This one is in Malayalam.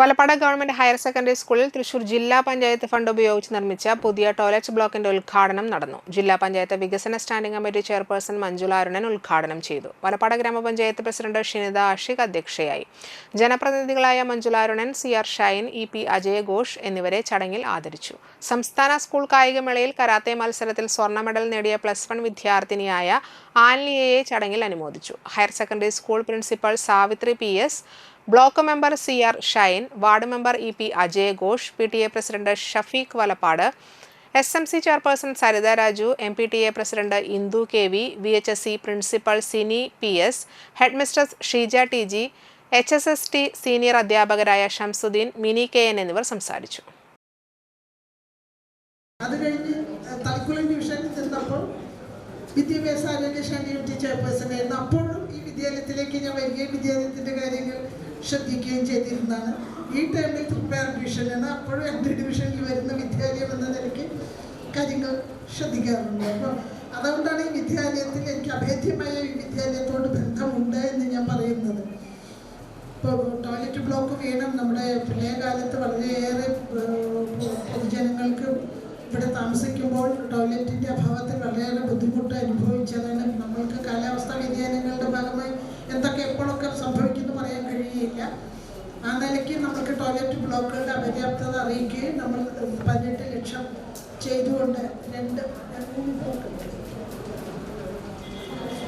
വലപ്പാട് ഗവൺമെന്റ് ഹയർ സെക്കൻഡറി സ്കൂളിൽ തൃശൂർ ജില്ലാ പഞ്ചായത്ത് ഫണ്ട് ഉപയോഗിച്ച് നിർമ്മിച്ച പുതിയ ടോയ്ലറ്റ് ബ്ലോക്കിന്റെ ഉദ്ഘാടനം നടന്നു. ജില്ലാ പഞ്ചായത്ത് വികസന standing committee chairperson Manjula Arunan ഉദ്ഘാടനം ചെയ്തു. വലപ്പാട ഗ്രാമപഞ്ചായത്ത് പ്രസിഡന്റ് ഷിനിത ആഷിഖ് അധ്യക്ഷയായി. ജനപ്രതിനിധികളായ Manjula Arunan C R Shine E P Ajay Ghosh എന്നിവരെ ചടങ്ങിൽ ആദരിച്ചു. സംസ്ഥാന സ്കൂൾ കായികമേളയിൽ കരാത്തെ മത്സരത്തിൽ സ്വർണ മെഡൽ നേടിയ പ്ലസ് വൺ വിദ്യാർത്ഥിനിയായ ആൻലിയയെ ചടങ്ങിൽ അനുമോദിച്ചു. Higher secondary school principal Savitri P S block member C R Shine ward member E P Ajay Ghosh P T A president Shafeeq Valappad S M C chairperson Saritha Raju M P T A president Indu K V V H S C principal Sini P S head mistress Sheeja T G H S S T senior അധ്യാപകരായ ഷംസുദ്ദീൻ മിനി കെ എൻ എന്നിവർ സംസാരിച്ചു. വിദ്യാഭ്യാസ ആരോഗ്യ കമ്മിറ്റി ചെയർപേഴ്സൺ ആയിരുന്നു. അപ്പോഴും ഈ വിദ്യാലയത്തിലേക്ക് ഞാൻ വരികയും വിദ്യാലയത്തിന്റെ കാര്യങ്ങൾ ശ്രദ്ധിക്കുകയും ചെയ്തിരുന്നതാണ്. ഈ ടൈമിൽ തൃപ്പയാർ ഡിവിഷൻ എന്ന അപ്പോഴും എന്റെ ഡിവിഷനിൽ വരുന്ന വിദ്യാലയം എന്ന നിലയ്ക്ക് കാര്യങ്ങൾ ശ്രദ്ധിക്കാറുണ്ട്. അപ്പോൾ അതുകൊണ്ടാണ് ഈ വിദ്യാലയത്തിൽ എനിക്ക് അഭേദ്യമായ ഈ വിദ്യാലയത്തോട് ബന്ധമുണ്ട് എന്ന് ഞാൻ പറയുന്നത്. ഇപ്പോൾ ടോയ്ലറ്റ് ബ്ലോക്ക് വേണം നമ്മുടെ പ്രളയകാലത്ത് കാലത്ത് വളരെയേറെ പൊതുജനങ്ങൾക്ക് ഇവിടെ താമസിക്കുമ്പോൾ ടോയ്ലറ്റിന്റെ ആ നിലയ്ക്ക് നമുക്ക് ടോയ്ലറ്റ് ബ്ലോക്കുകളുടെ അപര്യാപ്തത അറിയിക്കുകയും നമ്മൾ പതിനെട്ട് ലക്ഷം ചെയ്തുകൊണ്ട് രണ്ട് മൂന്ന് ബ്ലോക്ക്